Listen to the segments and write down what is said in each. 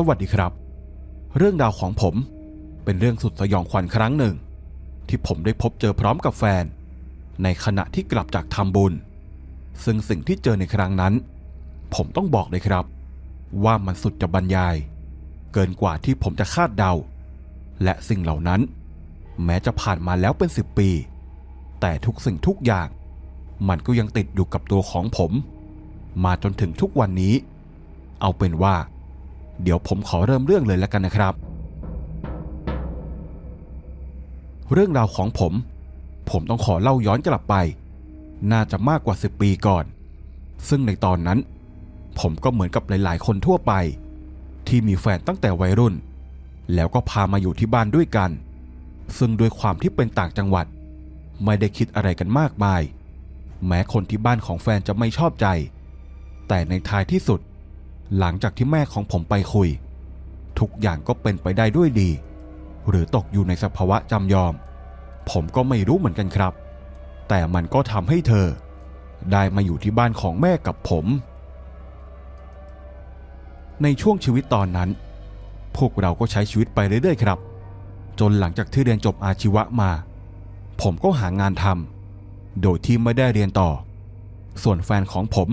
สวัสดีครับ เรื่องราวของผมเป็นเรื่องสุดสยองขวัญครั้งหนึ่ง ที่ผมได้พบเจอพร้อมกับแฟน ในขณะที่กลับจากทำบุญ ซึ่งสิ่งที่เจอในครั้งนั้น ผมต้องบอกเลยครับ ว่ามันสุดจะบรรยาย เกินกว่าที่ผมจะคาดเดา และสิ่งเหล่านั้น แม้จะผ่านมาแล้วเป็นสิบปี แต่ทุกสิ่งทุกอย่าง มันก็ยังติดอยู่กับตัวของผม มาจนถึงทุกวันนี้ เอาเป็นว่า เดี๋ยวผมขอเริ่มเรื่องเลยแล้วกันนะครับ เรื่องราวของผม ผมต้องขอเล่าย้อนกลับไป น่าจะมากกว่า 10 ปีก่อน ซึ่งในตอนนั้น ผมก็เหมือนกับหลาย ๆ คนทั่วไป ที่มีแฟนตั้งแต่วัยรุ่น แล้วก็พามาอยู่ที่บ้านด้วยกัน ซึ่งด้วยความที่เป็นต่างจังหวัด ไม่ได้คิดอะไรกันมากมาย แม้คนที่บ้านของแฟนจะไม่ชอบใจ แต่ในท้ายที่สุด หลังจากที่แม่ของผมไปคุย ทุกอย่างก็เป็นไปได้ด้วยดี หรือตกอยู่ในสภาวะจำยอม ผมก็ไม่รู้เหมือนกันครับ แต่มันก็ทำให้เธอ ได้มาอยู่ที่บ้านของแม่กับผม ในช่วงชีวิตตอนนั้น พวกเราก็ใช้ชีวิตไปเรื่อยๆครับ จนหลังจากที่เรียนจบอาชีวะมา ผมก็หางานทำโดยที่ไม่ได้เรียนต่อ ส่วนแฟนของผม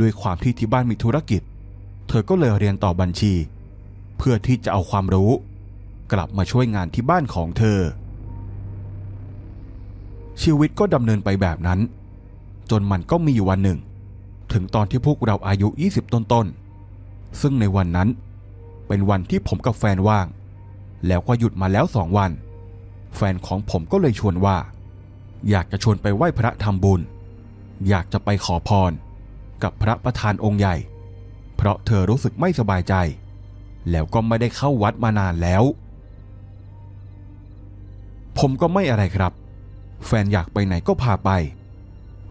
ด้วยความที่ที่บ้านมีธุรกิจ เธอก็เลยเรียนต่อบัญชี เพื่อที่จะเอาความรู้ กลับมาช่วยงานที่บ้านของเธอ ชีวิตก็ดำเนินไปแบบนั้น จนมันก็มีอยู่วันหนึ่ง ถึงตอนที่พวกเราอายุ 20 ต้นๆ ซึ่งในวันนั้นเป็นวันที่ผมกับแฟนว่าง แล้วก็หยุดมาแล้วสองวัน แฟนของผมก็เลยชวนว่า อยากจะชวนไปไหว้พระทำบุญ อยากจะไปขอพร กับพระประธานองค์ใหญ่ เพราะเธอรู้สึกไม่สบายใจ แล้วก็ไม่ได้เข้าวัดมานานแล้ว ผมก็ไม่อะไรครับ แฟนอยากไปไหนก็พาไป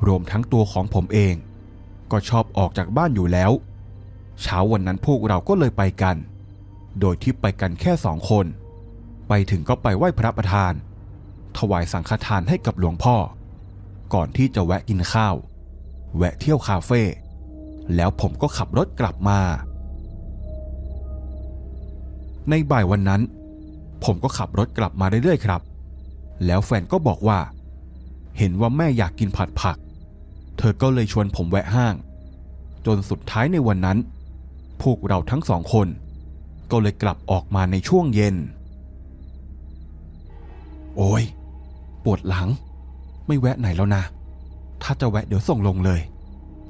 รวมทั้งตัวของผมเอง ก็ชอบออกจากบ้านอยู่แล้ว เช้าวันนั้นพวกเราก็เลยไปกัน โดยที่ไปกันแค่สองคน ไปถึงก็ไปไหว้พระประธาน ถวายสังฆทานให้กับหลวงพ่อ ก่อนที่จะแวะกินข้าว แวะเที่ยวคาเฟ่ แล้วผมก็ขับรถกลับมา ในบ่ายวันนั้น ผมก็ขับรถกลับมาเรื่อยๆครับ แล้วแฟนก็บอกว่า เห็นว่าแม่อยากกินผัดผัก เธอก็เลยชวนผมแวะห้าง จนสุดท้ายในวันนั้น พวกเราทั้งสองคน ก็เลยกลับออกมาในช่วงเย็น โอ้ย ปวดหลัง ไม่แวะไหนแล้วนะ ถ้าจะแวะเดี๋ยวส่งลงเลย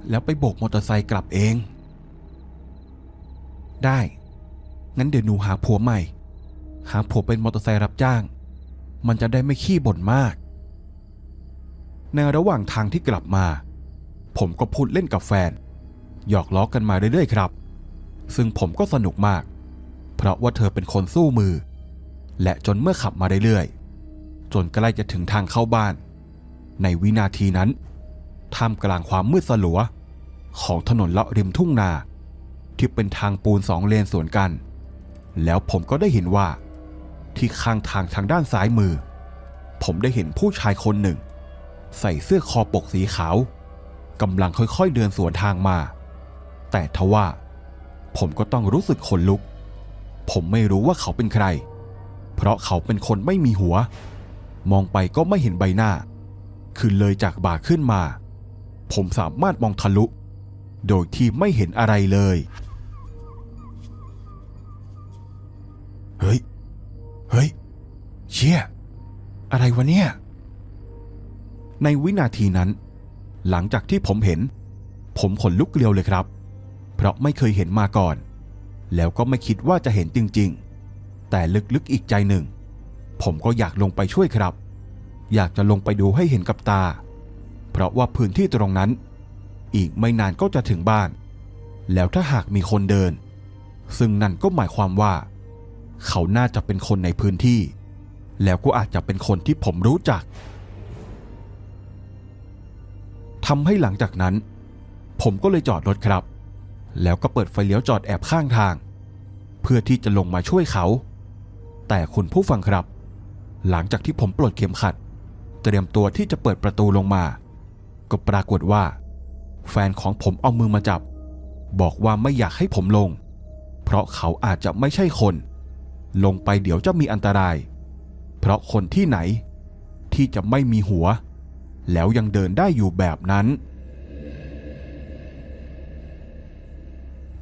แล้วไปโบกมอเตอร์ไซค์กลับเอง ได้ งั้นเดี๋ยวหนูหาผัวใหม่ หาผัวเป็นมอเตอร์ไซค์รับจ้าง มันจะได้ไม่ขี้บ่นมาก ในระหว่างทางที่กลับมา ผมก็พูดเล่นกับแฟน หยอกล้อกันมาเรื่อยๆครับ ซึ่งผมก็สนุกมาก เพราะว่าเธอเป็นคนสู้มือ และจนเมื่อขับมาเรื่อยๆ จนใกล้จะถึงทางเข้าบ้าน ในวินาทีนั้น ท่ามกลางความมืดสลัว ของถนนเลาะริมทุ่งนา ที่เป็นทางปูนสองเลนสวนกัน แล้วผมก็ได้เห็นว่า ที่ข้างทางทางด้านซ้ายมือ ผมได้เห็นผู้ชายคนหนึ่ง ใส่เสื้อคอปกสีขาวกำลังค่อยๆเดินสวนทางมา แต่ทว่า ผมก็ต้องรู้สึกขนลุก ผมไม่รู้ว่าเขาเป็นใคร เพราะเขาเป็นคนไม่มีหัว มองไปก็ไม่เห็นใบหน้า คือเลยจากบ่าขึ้นมา ผมสามารถมองทะลุ โดยที่ไม่เห็นอะไรเลย เฮ้ย เฮ้ย เชี่ย อะไรวะเนี่ย ในวินาทีนั้น หลังจากที่ผมเห็น ผมขนลุกเกลียวเลยครับ เพราะไม่เคยเห็นมาก่อน แล้วก็ไม่คิดว่าจะเห็นจริง ๆ แต่ลึกๆอีกใจหนึ่ง ผมก็อยากลงไปช่วยครับ อยากจะลงไปดูให้เห็นกับตา เพราะว่าพื้นที่ตรงนั้น อีกไม่นานก็จะถึงบ้าน แล้วถ้าหากมีคนเดิน ซึ่งนั่นก็หมายความว่า เขาน่าจะเป็นคนในพื้นที่ แล้วก็อาจจะเป็นคนที่ผมรู้จักทำให้หลังจากนั้น ผมก็เลยจอดรถครับ แล้วก็เปิดไฟเลี้ยวจอดแอบข้างทาง เพื่อที่จะลงมาช่วยเขา แต่คุณผู้ฟังครับ หลังจากที่ผมปลดเข็มขัด เตรียมตัวที่จะเปิดประตูลงมา ก็ปรากฏว่า แฟนของผมเอามือมาจับ บอกว่าไม่อยากให้ผมลงเพเพราะเขาอาจจะไม่ใช่คน ลงไปเดี๋ยวจะมีอันตราย เพราะคนที่ไหน ที่จะไม่มีหัว แล้วยังเดินได้อยู่แบบนั้น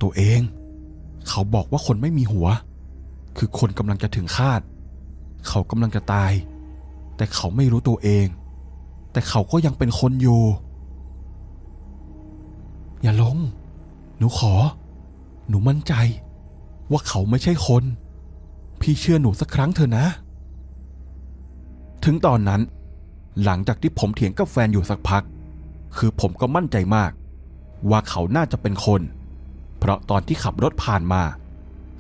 ตัวเอง เขาบอกว่าคนไม่มีหัว คือคนกำลังจะถึงคาด เขากำลังจะตาย แต่เขาไม่รู้ตัวเอง แต่เขาก็ยังเป็นคนอยู่ อย่าลง หนูขอ หนูมั่นใจ ว่าเขาไม่ใช่คน พี่เชื่อหนูสักครั้งเถอะนะ ถึงตอนนั้น หลังจากที่ผมเถียงกับแฟนอยู่สักพัก คือผมก็มั่นใจมาก ว่าเขาน่าจะเป็นคน เพราะตอนที่ขับรถผ่านมา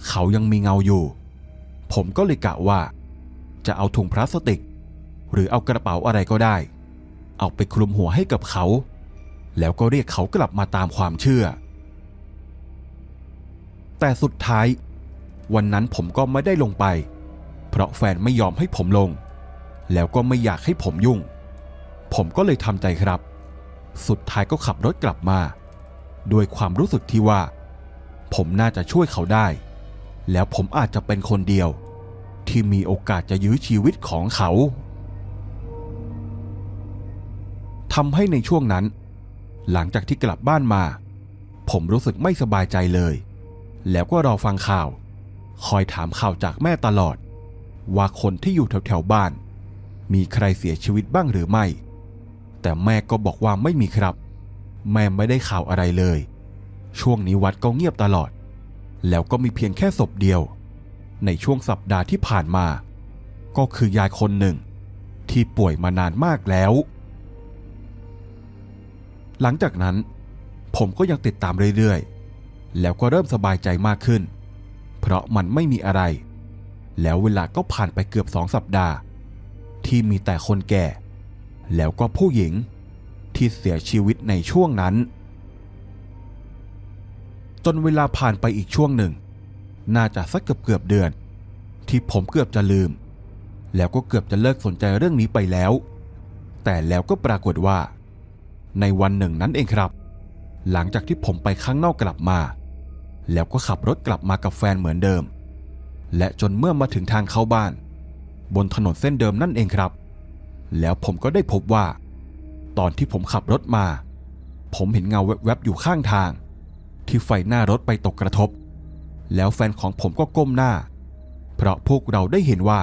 เขายังมีเงาอยู่ ผมก็เลยกะว่า จะเอาถุงพลาสติก หรือเอากระเป๋าอะไรก็ได้ เอาไปคลุมหัวให้กับเขา แล้วก็เรียกเขากลับมาตามความเชื่อ แต่สุดท้าย วันนั้นผมก็ไม่ได้ลงไป เพราะแฟนไม่ยอมให้ผมลง แล้วก็ไม่อยากให้ผมยุ่ง ผมก็เลยทำใจครับ สุดท้ายก็ขับรถกลับมาด้วยความรู้สึกที่ว่า ผมน่าจะช่วยเขาได้ แล้วผมอาจจะเป็นคนเดียว ที่มีโอกาสจะยื้อชีวิตของเขา ทำให้ในช่วงนั้น หลังจากที่กลับบ้านมา ผมรู้สึกไม่สบายใจเลย แล้วก็รอฟังข่าว คอยถามข่าวจากแม่ตลอด ว่าคนที่อยู่แถวๆบ้าน มีใครเสียชีวิตบ้างหรือไม่ แต่แม่ก็บอกว่าไม่มีครับ แม่ไม่ได้ข่าวอะไรเลย ช่วงนี้วัดก็เงียบตลอด แล้วก็มีเพียงแค่ศพเดียว ในช่วงสัปดาห์ที่ผ่านมา ก็คือยายคนหนึ่ง ที่ป่วยมานานมากแล้ว หลังจากนั้น ผมก็ยังติดตามเรื่อยๆ แล้วก็เริ่มสบายใจมากขึ้น เพราะมันไม่มีอะไร แล้วเวลาก็ผ่านไปเกือบสองสัปดาห์ ที่มีแต่คนแก่ แล้วก็ผู้หญิงที่เสียชีวิตในช่วงนั้น จนเวลาผ่านไปอีกช่วงหนึ่ง น่าจะสักเกือบเกือบเดือน ที่ผมเกือบจะลืม แล้วก็เกือบจะเลิกสนใจเรื่องนี้ไปแล้ว แต่แล้วก็ปรากฏว่า ในวันหนึ่งนั้นเองครับ หลังจากที่ผมไปข้างนอกกลับมา แล้วก็ขับรถกลับมากับแฟนเหมือนเดิม และจนเมื่อมาถึงทางเข้าบ้าน บนถนนเส้นเดิมนั่นเองครับ แล้วผมก็ได้พบว่า ตอนที่ผมขับรถมา ผมเห็นเงาแวบๆอยู่ข้างทาง ที่ไฟหน้ารถไปตกกระทบ แล้วแฟนของผมก็ก้มหน้า เพราะพวกเราได้เห็นว่า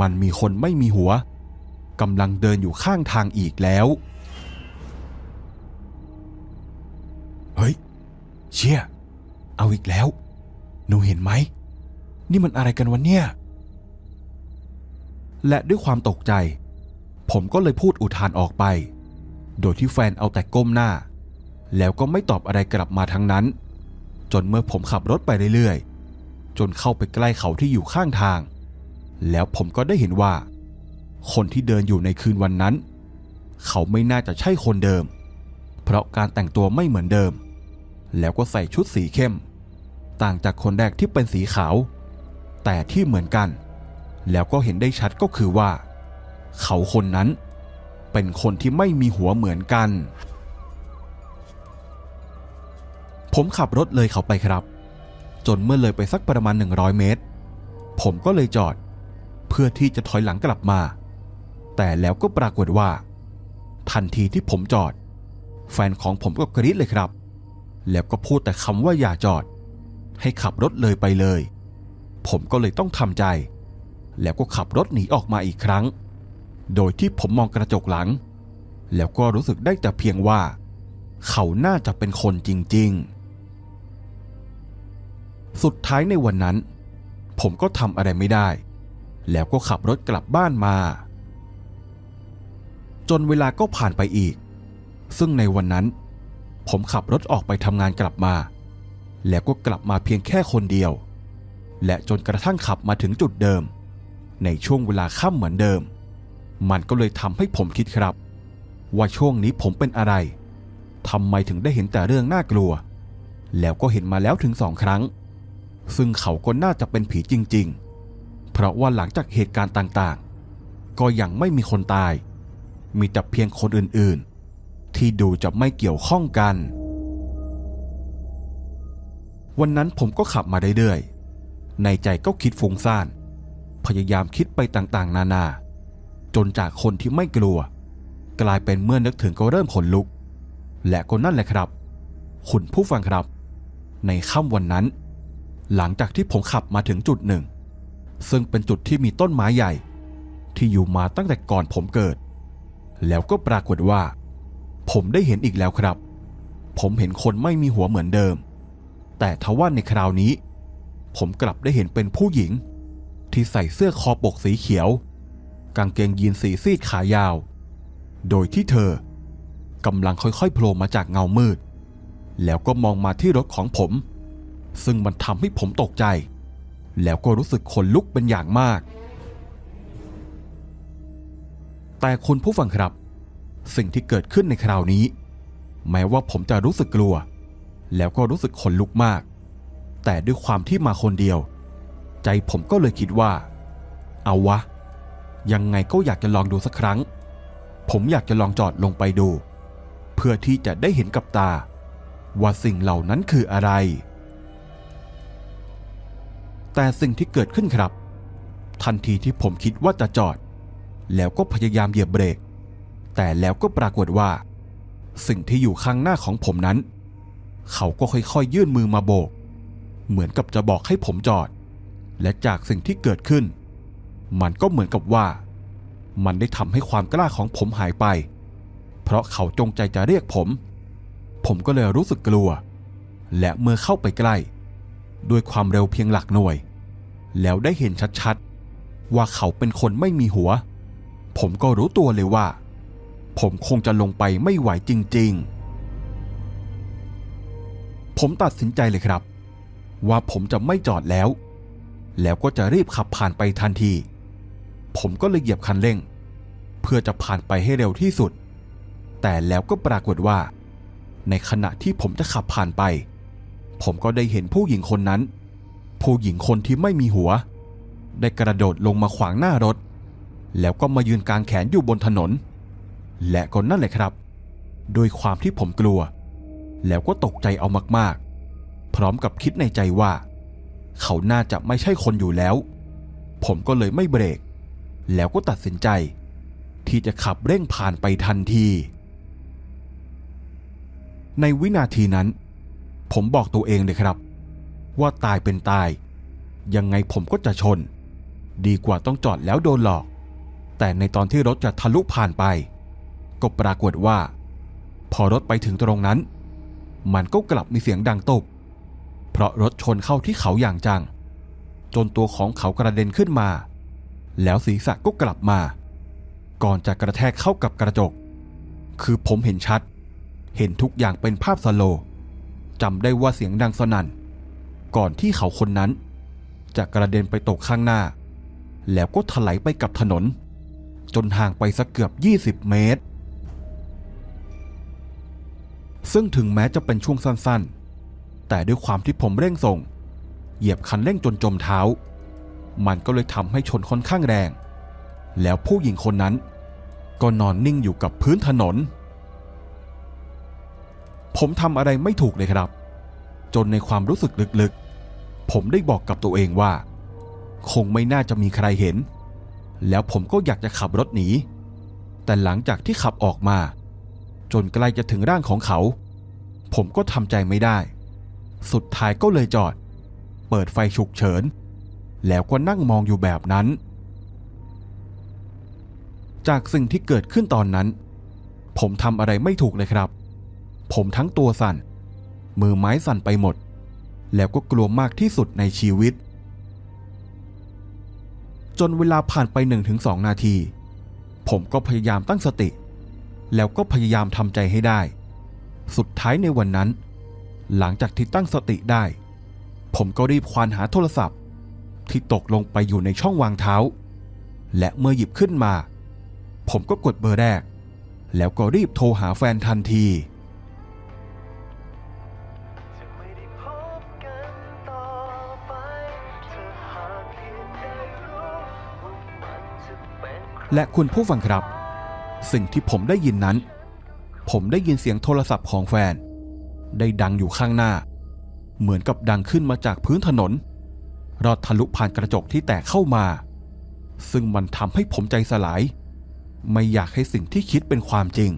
มันมีคนไม่มีหัวกำลังเดินอยู่ข้างทางอีกแล้ว เชี่ย เอาอีกแล้ว หนูเห็นไหม นี่มันอะไรกันวะเนี่ย และด้วยความตกใจ ผมก็เลยพูดอุทานออกไป โดยที่แฟนเอาแต่ก้มหน้า แล้วก็ไม่ตอบอะไรกลับมาทั้งนั้น จนเมื่อผมขับรถไปเรื่อยๆ จนเข้าไปใกล้เขาที่อยู่ข้างทาง แล้วผมก็ได้เห็นว่า คนที่เดินอยู่ในคืนวันนั้น เขาไม่น่าจะใช่คนเดิม เพราะการแต่งตัวไม่เหมือนเดิม แล้วก็ใส่ชุดสีเข้ม ต่างจากคนแรกที่เป็นสีขาว แต่ที่เหมือนกัน แล้วก็เห็นได้ชัดก็คือว่า เขาคนนั้น เป็นคนที่ไม่มีหัวเหมือนกัน ผมขับรถเลยเขาไปครับ จนเมื่อเลยไปสักประมาณ 100 เมตร ผมก็เลยจอด เพื่อที่จะถอยหลังกลับมา แต่แล้วก็ปรากฏว่า ทันทีที่ผมจอด แฟนของผมก็กรี๊ดเลยครับ แล้วก็พูดแต่คำว่าอย่าจอด ให้ขับรถเลยไปเลย ผมก็เลยต้องทำใจ แล้วก็ขับรถหนีออกมาอีกครั้ง โดยที่ผมมองกระจกหลัง แล้วก็รู้สึกได้แต่เพียงว่า เขาน่าจะเป็นคนจริง ๆ สุดท้ายในวันนั้น ผมก็ทำอะไรไม่ได้ แล้วก็ขับรถกลับบ้านมา จนเวลาก็ผ่านไปอีก ซึ่งในวันนั้น ผมขับรถออกไปทำงานกลับมา แล้วก็กลับมาเพียงแค่คนเดียว และจนกระทั่งขับมาถึงจุดเดิม ในช่วงเวลาค่ำเหมือนเดิม มันก็เลยทำให้ผมคิดครับ ว่าช่วงนี้ผมเป็นอะไรทำไมถึงได้เห็นแต่เรื่องน่ากลัว แล้วก็เห็นมาแล้วถึงสองครั้ง ซึ่งเขาก็น่าจะเป็นผีจริง ๆ เพราะว่าหลังจากเหตุการณ์ต่างๆ ก็ยังไม่มีคนตาย มีแต่เพียงคนอื่นๆ ที่ดูจะไม่เกี่ยวข้องกัน วันนั้นผมก็ขับมาเรื่อยๆ ในใจก็คิดฟุ้งซ่าน พยายามคิดไปต่างๆ นานา จนจากคนที่ไม่กลัว กลายเป็นเมื่อนึกถึงก็เริ่มขนลุก และก็นั่นแหละครับ คุณผู้ฟังครับ ในค่ำวันนั้น หลังจากที่ผมขับมาถึงจุดหนึ่ง ซึ่งเป็นจุดที่มีต้นไม้ใหญ่ ที่อยู่มาตั้งแต่ก่อนผมเกิด แล้วก็ปรากฏว่า ผมได้เห็นอีกแล้วครับ ผมเห็นคนไม่มีหัวเหมือนเดิม แต่ทว่าในคราวนี้ ผมกลับได้เห็นเป็นผู้หญิง ที่ใส่เสื้อคอปกสีเขียว กางเกงยีนสีซีดขายาว โดยที่เธอกำลังค่อยๆโผล่มาจากเงามืด แล้วก็มองมาที่รถของผม ซึ่งมันทำให้ผมตกใจ แล้วก็รู้สึกขนลุกเป็นอย่างมาก แต่คุณผู้ฟังครับ สิ่งที่เกิดขึ้นในคราวนี้ แม้ว่าผมจะรู้สึกกลัว แล้วก็รู้สึกขนลุกมาก แต่ด้วยความที่มาคนเดียว ใจผมก็เลยคิดว่า เอาวะ ยังไงก็อยากจะลองดูสักครั้ง ผมอยากจะลองจอดลงไปดู เพื่อที่จะได้เห็นกับตา ว่าสิ่งเหล่านั้นคืออะไร แต่สิ่งที่เกิดขึ้นครับ ทันทีที่ผมคิดว่าจะจอด แล้วก็พยายามเหยียบเบรก แต่แล้วก็ปรากฏว่า สิ่งที่อยู่ข้างหน้าของผมนั้น เขาก็ค่อยๆ ยื่นมือมาโบก เหมือนกับจะบอกให้ผมจอด และจากสิ่งที่เกิดขึ้น มันก็เหมือนกับว่า มันได้ทำให้ความกล้าของผมหายไป เพราะเขาจงใจจะเรียกผม ผมก็เลยรู้สึกกลัว และเมื่อเข้าไปใกล้ ด้วยความเร็วเพียงหลักหน่วย แล้วได้เห็นชัดๆ ว่าเขาเป็นคนไม่มีหัว ผมก็รู้ตัวเลยว่า ผมคงจะลงไปไม่ไหวจริง ๆ ผมตัดสินใจเลยครับ ว่าผมจะไม่จอดแล้ว แล้วก็จะรีบขับผ่านไปทันที ผมก็เลยเหยียบคันเร่ง เพื่อจะผ่านไปให้เร็วที่สุด แต่แล้วก็ปรากฏว่า ในขณะที่ผมจะขับผ่านไป ผมก็ได้เห็นผู้หญิงคนนั้น ผู้หญิงคนที่ไม่มีหัว ได้กระโดดลงมาขวางหน้ารถ แล้วก็มายืนกลางแขนอยู่บนถนน และก็นั่นแหละครับ โดยความที่ผมกลัว แล้วก็ตกใจเอามากๆ พร้อมกับคิดในใจว่า เขาน่าจะไม่ใช่คนอยู่แล้ว ผมก็เลยไม่เบรก แล้วก็ตัดสินใจ ที่จะขับเร่งผ่านไปทันที ในวินาทีนั้น ผมบอกตัวเองเลยครับ ว่าตายเป็นตาย ยังไงผมก็จะชน ดีกว่าต้องจอดแล้วโดนหลอก แต่ในตอนที่รถจะทะลุผ่านไป ก็ปรากฏว่า พอรถไปถึงตรงนั้น มันก็กลับมีเสียงดังตบ เพราะรถชนเข้าที่เขาอย่างจัง จนตัวของเขากระเด็นขึ้นมา แล้วศีรษะก็กลับมา ก่อนจะกระแทกเข้ากับกระจก คือผมเห็นชัด เห็นทุกอย่างเป็นภาพสโลว์จำได้ว่าเสียงดังสนั่น ก่อนที่เขาคนนั้น จะกระเด็นไปตกข้างหน้า แล้วก็ถลายไปกับถนน จนห่างไปสักเกือบ 20 เมตร ซึ่งถึงแม้จะเป็นช่วงสั้นๆ แต่ด้วยความที่ผมเร่งส่ง เหยียบคันเร่งจนจมเท้า มันก็เลยทำให้ชนค่อนข้างแรง แล้วผู้หญิงคนนั้น ก็นอนนิ่งอยู่กับพื้นถนน ผมทำอะไรไม่ถูกเลยครับ จนในความรู้สึกลึกๆ ผมได้บอกกับตัวเองว่า คงไม่น่าจะมีใครเห็น แล้วผมก็อยากจะขับรถหนีแต่หลังจากที่ขับออกมา จนใกล้จะถึงร่างของเขา ผมก็ทำใจไม่ได้ สุดท้ายก็เลยจอด เปิดไฟฉุกเฉิน แล้วก็นั่งมองอยู่แบบนั้น จากสิ่งที่เกิดขึ้นตอนนั้น ผมทำอะไรไม่ถูกเลยครับ ผมทั้งตัวสั่น มือไม้สั่นไปหมด แล้วก็กลัวมากที่สุดในชีวิต จนเวลาผ่านไปหนึ่งถึงสองนาที ผมก็พยายามตั้งสติ แล้วก็พยายามทำใจให้ได้ สุดท้ายในวันนั้น หลังจากที่ตั้งสติได้ ผมก็รีบควานหาโทรศัพท์ ที่ตกลงไปอยู่ในช่องวางเท้า และเมื่อหยิบขึ้นมา ผมก็กดเบอร์แรก แล้วก็รีบโทรหาแฟนทันทีและคุณผู้ฟังครับ สิ่งที่ผมได้ยินนั้น ผมได้ยินเสียงโทรศัพท์ของแฟน ได้ดังอยู่ข้างหน้า เหมือนกับดังขึ้นมาจากพื้นถนน รอดทะลุผ่านกระจกที่แตกเข้ามา ซึ่งมันทำให้ผมใจสลาย ไม่อยากให้สิ่งที่คิดเป็นความจริง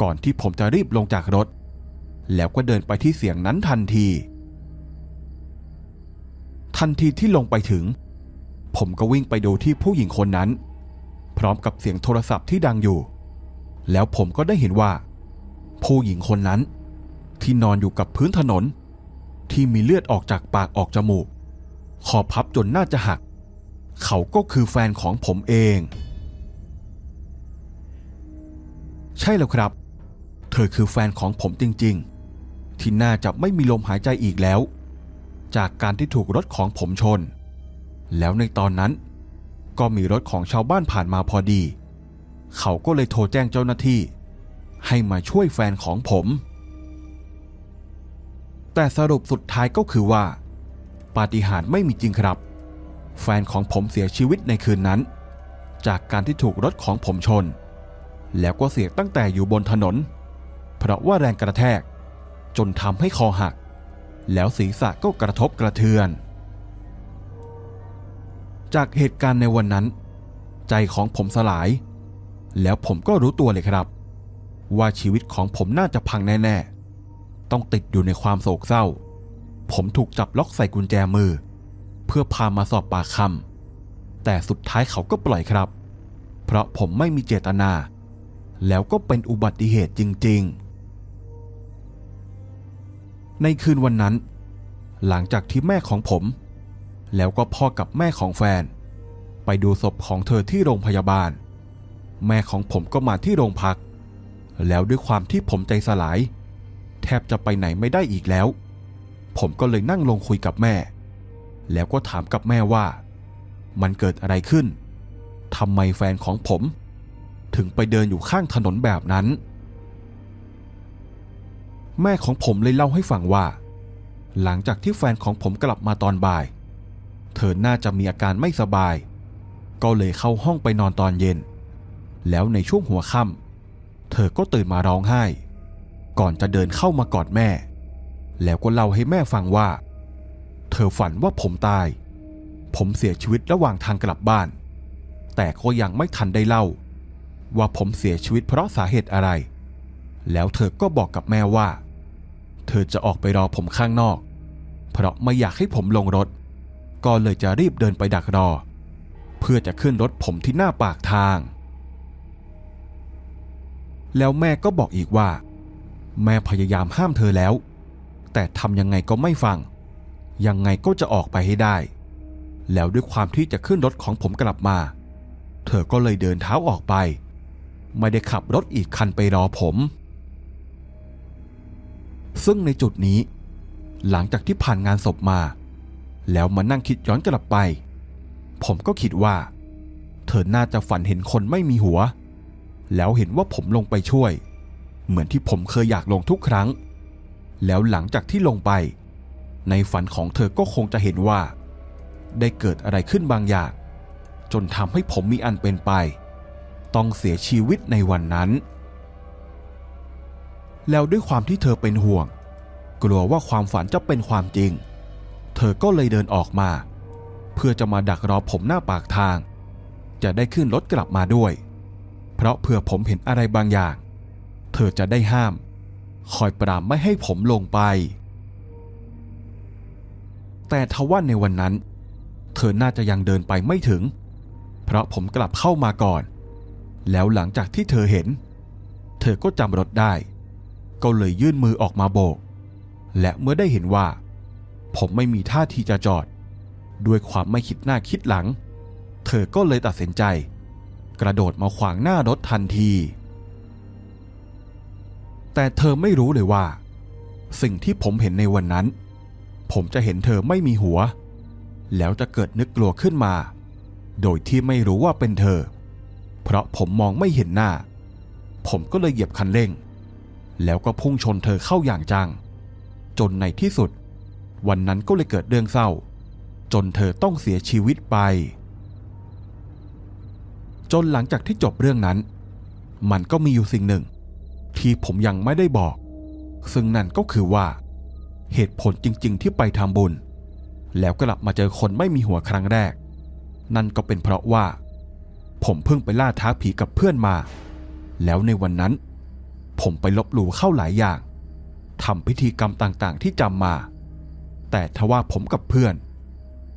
ก่อนที่ผมจะรีบลงจากรถ แล้วก็เดินไปที่เสียงนั้นทันที ทันทีที่ลงไปถึง ผมก็วิ่งไปดูที่ผู้หญิงคนนั้น พร้อมกับเสียงโทรศัพท์ที่ดังอยู่ แล้วผมก็ได้เห็นว่า ผู้หญิงคนนั้น ที่นอนอยู่กับพื้นถนน ที่มีเลือดออกจากปากออกจมูกคอพับจนน่าจะหัก เขาก็คือแฟนของผมเอง ใช่แล้วครับ เธอคือแฟนของผมจริง ๆ ที่น่าจะไม่มีลมหายใจอีกแล้ว จากการที่ถูกรถของผมชน แล้วในตอนนั้น ก็มีรถของชาวบ้านผ่านมาพอดี เขาก็เลยโทรแจ้งเจ้าหน้าที่ ให้มาช่วยแฟนของผม แต่สรุปสุดท้ายก็คือว่า ปาฏิหาริย์ไม่มีจริงครับ แฟนของผมเสียชีวิตในคืนนั้น จากการที่ถูกรถของผมชน แล้วก็เสียตั้งแต่อยู่บนถนน เพราะว่าแรงกระแทกจนทำให้คอหัก แล้วศีรษะก็กระทบกระเทือน จากเหตุการณ์ในวันนั้น ใจของผมสลาย แล้วผมก็รู้ตัวเลยครับ ว่าชีวิตของผมน่าจะพังแน่ๆ ต้องติดอยู่ในความโศกเศร้า ผมถูกจับล็อกใส่กุญแจมือ เพื่อพามาสอบปากคำแต่สุดท้ายเขาก็ปล่อยครับ เพราะผมไม่มีเจตนา แล้วก็เป็นอุบัติเหตุจริง ๆ ในคืนวันนั้น หลังจากที่แม่ของผม แล้วก็พ่อกับแม่ของแฟน ไปดูศพของเธอที่โรงพยาบาล แม่ของผมก็มาที่โรงพัก แล้วด้วยความที่ผมใจสลาย แทบจะไปไหนไม่ได้อีกแล้ว ผมก็เลยนั่งลงคุยกับแม่ แล้วก็ถามกับแม่ว่า มันเกิดอะไรขึ้นทำไมแฟนของผม ถึงไปเดินอยู่ข้างถนนแบบนั้น แม่ของผมเลยเล่าให้ฟังว่า หลังจากที่แฟนของผมกลับมาตอนบ่าย เธอน่าจะมีอาการไม่สบาย ก็เลยเข้าห้องไปนอนตอนเย็น แล้วในช่วงหัวค่ำเธอก็ตื่นมาร้องไห้ ก่อนจะเดินเข้ามากอดแม่ แล้วก็เล่าให้แม่ฟังว่า เธอฝันว่าผมตาย ผมเสียชีวิตระหว่างทางกลับบ้าน แต่ก็ยังไม่ทันได้เล่า ว่าผมเสียชีวิตเพราะสาเหตุอะไร แล้วเธอก็บอกกับแม่ว่า เธอจะออกไปรอผมข้างนอก เพราะไม่อยากให้ผมลงรถ ก็เลยจะรีบเดินไปดักรอ เพื่อจะขึ้นรถผมที่หน้าปากทาง แล้วแม่ก็บอกอีกว่า แม่พยายามห้ามเธอแล้ว แต่ทำยังไงก็ไม่ฟัง ยังไงก็จะออกไปให้ได้ แล้วด้วยความที่จะขึ้นรถของผมกลับมา เธอก็เลยเดินเท้าออกไป ไม่ได้ขับรถอีกคันไปรอผม ซึ่งในจุดนี้ หลังจากที่ผ่านงานศพมา แล้วมานั่งคิดย้อนกลับไป ผมก็คิดว่า เธอน่าจะฝันเห็นคนไม่มีหัว แล้วเห็นว่าผมลงไปช่วย เหมือนที่ผมเคยอยากลงทุกครั้ง แล้วหลังจากที่ลงไป ในฝันของเธอก็คงจะเห็นว่า ได้เกิดอะไรขึ้นบางอย่าง จนทำให้ผมมีอันเป็นไป ต้องเสียชีวิตในวันนั้น แล้วด้วยความที่เธอเป็นห่วง กลัวว่าความฝันจะเป็นความจริงเเธอก็เลยเดินออกมา เพื่อจะมาดักรอผมหน้าปากทาง จะได้ขึ้นรถกลับมาด้วย เพราะเผื่อผมเห็นอะไรบางอย่าง เธอจะได้ห้าม คอยปรามไม่ให้ผมลงไป แต่ทว่าในวันนั้น เธอน่าจะยังเดินไปไม่ถึง เพราะผมกลับเข้ามาก่อน แล้วหลังจากที่เธอเห็น เธอก็จำรถได้ ก็เลยยื่นมือออกมาโบก และเมื่อได้เห็นว่า ผมไม่มีท่าทีจะจอด ด้วยความไม่คิดหน้าคิดหลัง เธอก็เลยตัดสินใจ กระโดดมาขวางหน้ารถทันที แต่เธอไม่รู้เลยว่า สิ่งที่ผมเห็นในวันนั้น ผมจะเห็นเธอไม่มีหัว แล้วจะเกิดนึกกลัวขึ้นมา โดยที่ไม่รู้ว่าเป็นเธอ เพราะผมมองไม่เห็นหน้า ผมก็เลยเหยียบคันเร่ง แล้วก็พุ่งชนเธอเข้าอย่างจัง จนในที่สุด วันนั้นก็เลยเกิดเรื่องเศร้า จนเธอต้องเสียชีวิตไป จนหลังจากที่จบเรื่องนั้น มันก็มีอยู่สิ่งหนึ่ง ที่ผมยังไม่ได้บอก ซึ่งนั่นก็คือว่า เหตุผลจริง ๆ ที่ไปทำบุญ แล้วกลับมาเจอคนไม่มีหัวครั้งแรก นั่นก็เป็นเพราะว่า ผมเพิ่งไปล่าท้าผีกับเพื่อนมา แล้วในวันนั้น ผมไปลบหลู่เข้าหลายอย่างทำพิธีกรรมต่างๆ ที่จำมา แต่ทว่าผมกับเพื่อน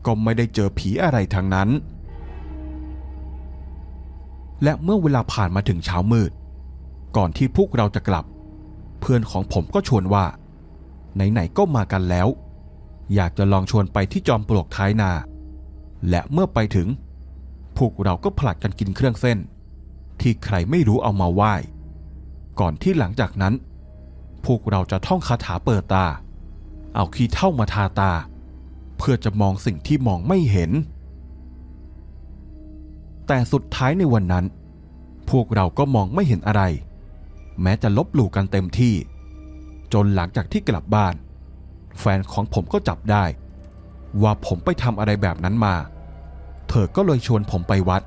ก็ไม่ได้เจอผีอะไรทั้งนั้น และเมื่อเวลาผ่านมาถึงเช้ามืด ก่อนที่พวกเราจะกลับ เพื่อนของผมก็ชวนว่า ไหนๆก็มากันแล้ว อยากจะลองชวนไปที่จอมปลวกท้ายนา และเมื่อไปถึง พวกเราก็ผลัดกันกินเครื่องเส้น ที่ใครไม่รู้เอามาไหว้ ก่อนที่หลังจากนั้น พวกเราจะท่องคาถาเปิดตา เอาขี้เท่ามาทาตา เพื่อจะมองสิ่งที่มองไม่เห็น แต่สุดท้ายในวันนั้น พวกเราก็มองไม่เห็นอะไร แม้จะลบหลู่กันเต็มที่ จนหลังจากที่กลับบ้าน แฟนของผมก็จับได้ ว่าผมไปทำอะไรแบบนั้นมา เธอก็เลยชวนผมไปวัด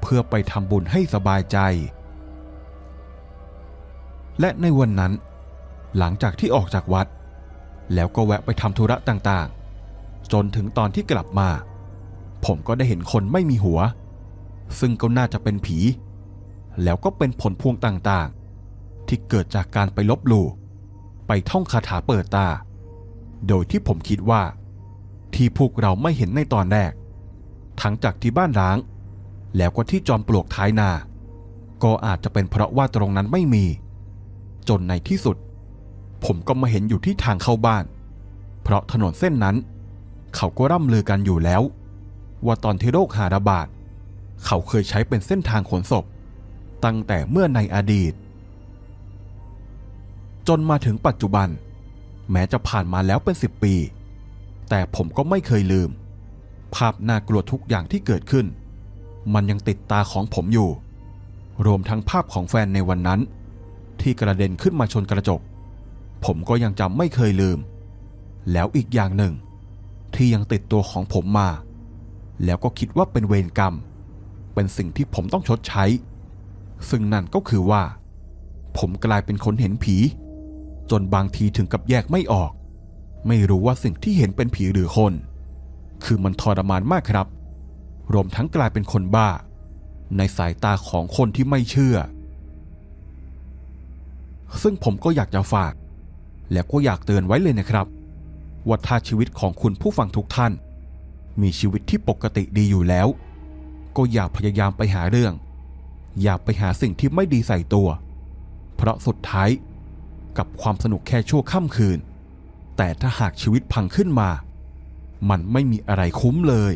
เพื่อไปทำบุญให้สบายใจ และในวันนั้นหลังจากที่ออกจากวัด แล้วก็แวะไปทำธุระต่างๆ จนถึงตอนที่กลับมา ผมก็ได้เห็นคนไม่มีหัว ซึ่งก็น่าจะเป็นผี แล้วก็เป็นผลพวงต่างๆ ที่เกิดจากการไปลบหลู่ไปท่องคาถาเปิดตา โดยที่ผมคิดว่า ที่พวกเราไม่เห็นในตอนแรก ทั้งจากที่บ้านร้าง แล้วก็ที่จอมปลวกท้ายนา ก็อาจจะเป็นเพราะว่าตรงนั้นไม่มี จนในที่สุด ผมก็มาเห็นอยู่ที่ทางเข้าบ้าน เพราะถนนเส้นนั้น เขาก็ร่ำลือกันอยู่แล้ว ว่าตอนที่โรคหาระบาด เขาเคยใช้เป็นเส้นทางขนศพ ตั้งแต่เมื่อในอดีต จนมาถึงปัจจุบัน แม้จะผ่านมาแล้วเป็นสิบปี แต่ผมก็ไม่เคยลืม ภาพน่ากลัวทุกอย่างที่เกิดขึ้น มันยังติดตาของผมอยู่ รวมทั้งภาพของแฟนในวันนั้น ที่กระเด็นขึ้นมาชนกระจก ผมก็ยังจำไม่เคยลืม แล้วอีกอย่างหนึ่ง ที่ยังติดตัวของผมมา แล้วก็คิดว่าเป็นเวรกรรม เป็นสิ่งที่ผมต้องชดใช้ ซึ่งนั่นก็คือว่า ผมกลายเป็นคนเห็นผี จนบางทีถึงกับแยกไม่ออก ไม่รู้ว่าสิ่งที่เห็นเป็นผีหรือคน คือมันทรมานมากครับ รวมทั้งกลายเป็นคนบ้า ในสายตาของคนที่ไม่เชื่อซึ่งผมก็อยากจะฝาก และก็อยากเตือนไว้เลยนะครับ ว่าถ้าชีวิตของคุณผู้ฟังทุกท่าน มีชีวิตที่ปกติดีอยู่แล้ว ก็อย่าพยายามไปหาเรื่อง อย่าไปหาสิ่งที่ไม่ดีใส่ตัว เพราะสุดท้ายกับความสนุกแค่ชั่วค่ำคืน แต่ถ้าหากชีวิตพังขึ้นมา มันไม่มีอะไรคุ้มเลย